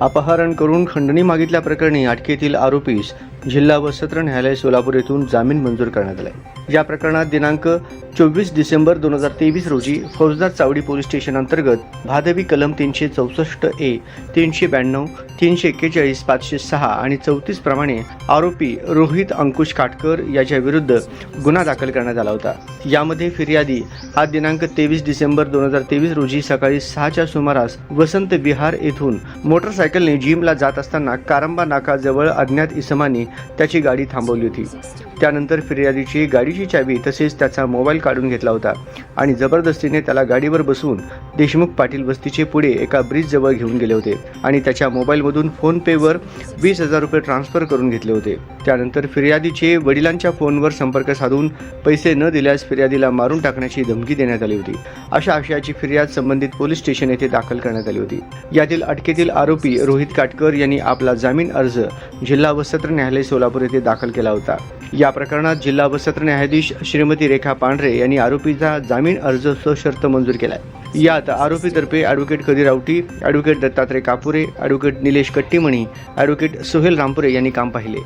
अपहरण करून खंडणी मागितल्याप्रकरणी अटकेतील आरोपीस जिल्हा व सत्र न्यायालय सोलापूर येथून जामीन मंजूर करण्यात आला आहे या प्रकरणात दिनांक चोवीस डिसेंबर दोन हजार तेवीस रोजी फौजदार चावडी पोलीस स्टेशन अंतर्गत भादवी कलम तीनशे चौसष्ट ए तीनशे ब्याण्णव तीनशे एक्केचाळीस पाचशे सहा आणि चौतीस प्रमाणे आरोपी रोहित अंकुश काटकर याच्या विरुद्ध गुन्हा दाखल करण्यात आला होता. यामध्ये फिर्यादी हा दिनांक तेवीस डिसेंबर दोन हजार तेवीस रोजी सकाळी सहाच्या सुमारास वसंत विहार येथून मोटरसायकलने जिमला जात असताना कारंबा नाकाजवळ अज्ञात इसमानी त्याची गाडी थांबवली होती. त्यानंतर फिर्यादीची गाडीची चावी तसेच त्याचा मोबाईल काढून घेतला होता. आणि जबरदस्तीने त्याला गाडीवर बसवून देशमुख पाटील वस्तीचे पुढे एका ब्रिजजवळ घेऊन गेले होते आणि त्याच्या मोबाईलमधून फोनपेवर वीस हजार रुपये ट्रान्स्फर करून घेतले होते. त्यानंतर फिर्यादीचे वडिलांच्या फोनवर संपर्क साधून पैसे न दिल्यास फिर्यादीला मारून टाकण्याची धमकी देण्यात आली होती. अशा आशयाची फिर्याद संबंधित पोलीस स्टेशन येथे दाखल करण्यात आली होती. यातील अटकेतील आरोपी रोहित काटकर यांनी आपला जामीन अर्ज जिल्हा व सत्र न्यायालय सोलापूर येथे दाखल केला होता. या प्रकरणात जिल्हा व सत्र न्यायाधीश श्रीमती रेखा पांढरे यांनी आरोपीचा जामीन अर्ज सशर्त मंजूर केलाय. यात आरोपीतर्फे ॲडव्होकेट कधी रावटी advocate Dattatray Kapure advocate Nilesh Kattimani advocate Sohel Rampure यांनी काम पाहिले.